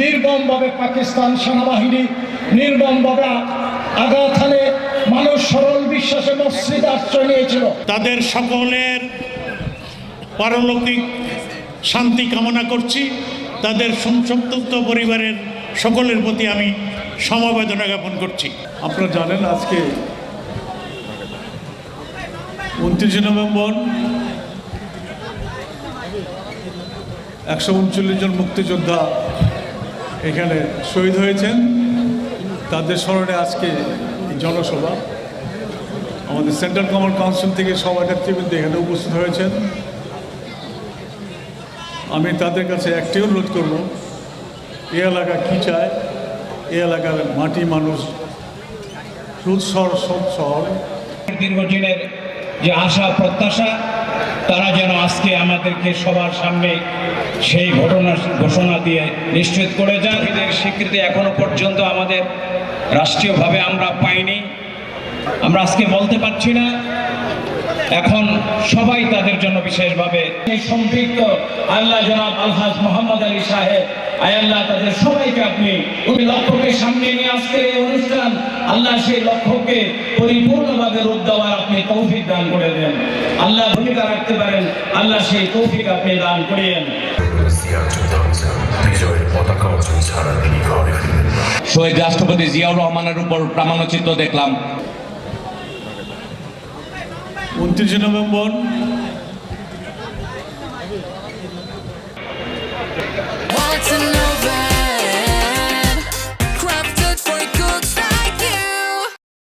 নির্মমভাবে পাকিস্তান সেনাবাহিনী নির্মমভাবে আঘাত হানে মানুষ সরল বিশ্বাসে মসজিদ আশ্রয় নিয়েছিল। তাদের সকলের পারলৌকিক শান্তি কামনা করছি। তাদের সংসপ্ত পরিবারের সকলের প্রতি আমি সমবেদনা জ্ঞাপন করছি। আপনারা জানেন আজকে উনত্রিশে নভেম্বর একশো উনচল্লিশ জন মুক্তিযোদ্ধা এখানে শহীদ হয়েছেন। তাদের স্মরণে আজকে জনসভা। আমাদের সেন্ট্রাল কমান্ড কাউন্সিল থেকে সবাই নেতৃবৃন্দ এখানে উপস্থিত হয়েছেন। আমি তাদের কাছে একটি অনুরোধ করব, এ এলাকা কী চায়? এ এলাকার মাটি মানুষ সুৎসর সৎ শহর। দীর্ঘদিনের যে আশা, প্রত্যাশা তারা যেন আজকে আমাদেরকে সবার সামনে সেই ঘটনা ঘোষণা দিয়ে নিশ্চিত করে যান এদের স্বীকৃতি এখনও পর্যন্ত আমাদের রাষ্ট্রীয়ভাবে আমরা পাইনি। আমরা আজকে বলতে পারছি না। এখন সবাই তাদের জন্য বিশেষভাবে এই সম্পৃক্ত আল্লাহ জনাব আলহাজ মোহাম্মদ আলী সাহেব আয় আল্লাহ তাদের সবাইকে আপনি ওই লক্ষ্যকে সামনে নিয়ে আসতে অনুষ্ঠান আল্লাহ সেই লক্ষ্যকে পরিপূর্ণভাবে রূপ দেওয়ার আপনি তৌফিক দান করে দেন। আল্লাহ ভূমিকা রাখতে পারেন আল্লাহ সেই তৌফিক আপনি দান করিয়েন। শহীদ রাষ্ট্রপতি জিয়াউর রহমানের উপর প্রামাণ্যচিত্র দেখলাম। উনত্রিশে নভেম্বর। What's in